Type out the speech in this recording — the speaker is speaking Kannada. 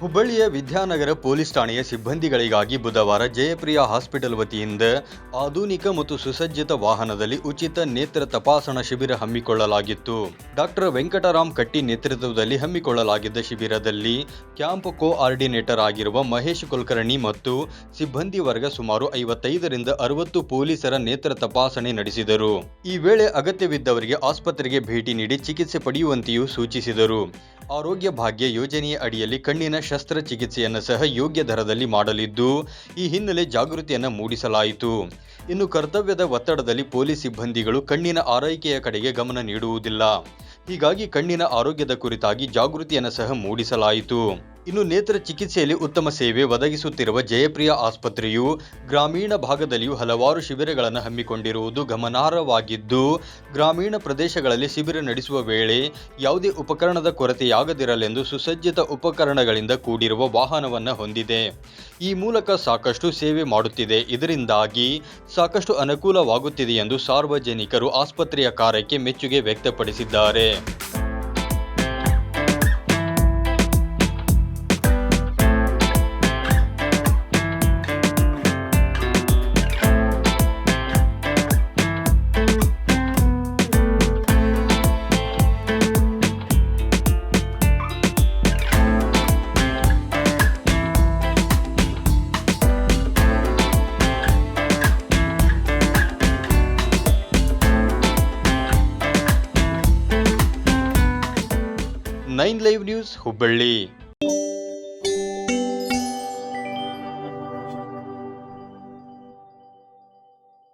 ಹುಬ್ಬಳ್ಳಿಯ ವಿದ್ಯಾನಗರ ಪೊಲೀಸ್ ಠಾಣೆಯ ಸಿಬ್ಬಂದಿಗಳಿಗಾಗಿ ಬುಧವಾರ ಜಯಪ್ರಿಯ ಹಾಸ್ಪಿಟಲ್ ವತಿಯಿಂದ ಆಧುನಿಕ ಮತ್ತು ಸುಸಜ್ಜಿತ ವಾಹನದಲ್ಲಿ ಉಚಿತ ನೇತ್ರ ತಪಾಸಣಾ ಶಿಬಿರ ಹಮ್ಮಿಕೊಳ್ಳಲಾಗಿತ್ತು. ಡಾಕ್ಟರ್ ವೆಂಕಟರಾಮ್ ಕಟ್ಟಿ ನೇತೃತ್ವದಲ್ಲಿ ಹಮ್ಮಿಕೊಳ್ಳಲಾಗಿದ್ದ ಶಿಬಿರದಲ್ಲಿ ಕ್ಯಾಂಪ್ ಕೋಆರ್ಡಿನೇಟರ್ ಆಗಿರುವ ಮಹೇಶ್ ಕುಲಕರ್ಣಿ ಮತ್ತು ಸಿಬ್ಬಂದಿ ವರ್ಗ ಸುಮಾರು ಐವತ್ತೈದರಿಂದ ಅರವತ್ತು ಪೊಲೀಸರ ನೇತ್ರ ತಪಾಸಣೆ ನಡೆಸಿದರು. ಈ ವೇಳೆ ಅಗತ್ಯವಿದ್ದವರಿಗೆ ಆಸ್ಪತ್ರೆಗೆ ಭೇಟಿ ನೀಡಿ ಚಿಕಿತ್ಸೆ ಪಡೆಯುವಂತೆಯೂ ಸೂಚಿಸಿದರು. ಆರೋಗ್ಯ ಭಾಗ್ಯ ಯೋಜನೆಯ ಅಡಿಯಲ್ಲಿ ಕಣ್ಣಿನ ಶಸ್ತ್ರಚಿಕಿತ್ಸೆಯನ್ನು ಸಹ ಯೋಗ್ಯ ದರದಲ್ಲಿ ಮಾಡಲಿದ್ದು, ಈ ಹಿನ್ನೆಲೆ ಜಾಗೃತಿಯನ್ನು ಮೂಡಿಸಲಾಯಿತು. ಇನ್ನು ಕರ್ತವ್ಯದ ಒತ್ತಡದಲ್ಲಿ ಪೊಲೀಸ್ ಸಿಬ್ಬಂದಿಗಳು ಕಣ್ಣಿನ ಆರೈಕೆಯ ಕಡೆಗೆ ಗಮನ ನೀಡುವುದಿಲ್ಲ. ಹೀಗಾಗಿ ಕಣ್ಣಿನ ಆರೋಗ್ಯದ ಕುರಿತಾಗಿ ಜಾಗೃತಿಯನ್ನು ಸಹ ಮೂಡಿಸಲಾಯಿತು. ಇನ್ನು ನೇತ್ರ ಚಿಕಿತ್ಸೆಯಲ್ಲಿ ಉತ್ತಮ ಸೇವೆ ಒದಗಿಸುತ್ತಿರುವ ಜಯಪ್ರಿಯ ಆಸ್ಪತ್ರೆಯು ಗ್ರಾಮೀಣ ಭಾಗದಲ್ಲಿಯೂ ಹಲವಾರು ಶಿಬಿರಗಳನ್ನು ಹಮ್ಮಿಕೊಂಡಿರುವುದು ಗಮನಾರ್ಹವಾಗಿದ್ದು, ಗ್ರಾಮೀಣ ಪ್ರದೇಶಗಳಲ್ಲಿ ಶಿಬಿರ ನಡೆಸುವ ವೇಳೆ ಯಾವುದೇ ಉಪಕರಣದ ಕೊರತೆಯಾಗದಿರಲೆಂದು ಸುಸಜ್ಜಿತ ಉಪಕರಣಗಳಿಂದ ಕೂಡಿರುವ ವಾಹನವನ್ನು ಹೊಂದಿದೆ. ಈ ಮೂಲಕ ಸಾಕಷ್ಟು ಸೇವೆ ಮಾಡುತ್ತಿದೆ. ಇದರಿಂದಾಗಿ ಸಾಕಷ್ಟು ಅನುಕೂಲವಾಗುತ್ತಿದೆ ಎಂದು ಸಾರ್ವಜನಿಕರು ಆಸ್ಪತ್ರೆಯ ಕಾರ್ಯಕ್ಕೆ ಮೆಚ್ಚುಗೆ ವ್ಯಕ್ತಪಡಿಸಿದ್ದಾರೆ. Nine live news Hubballi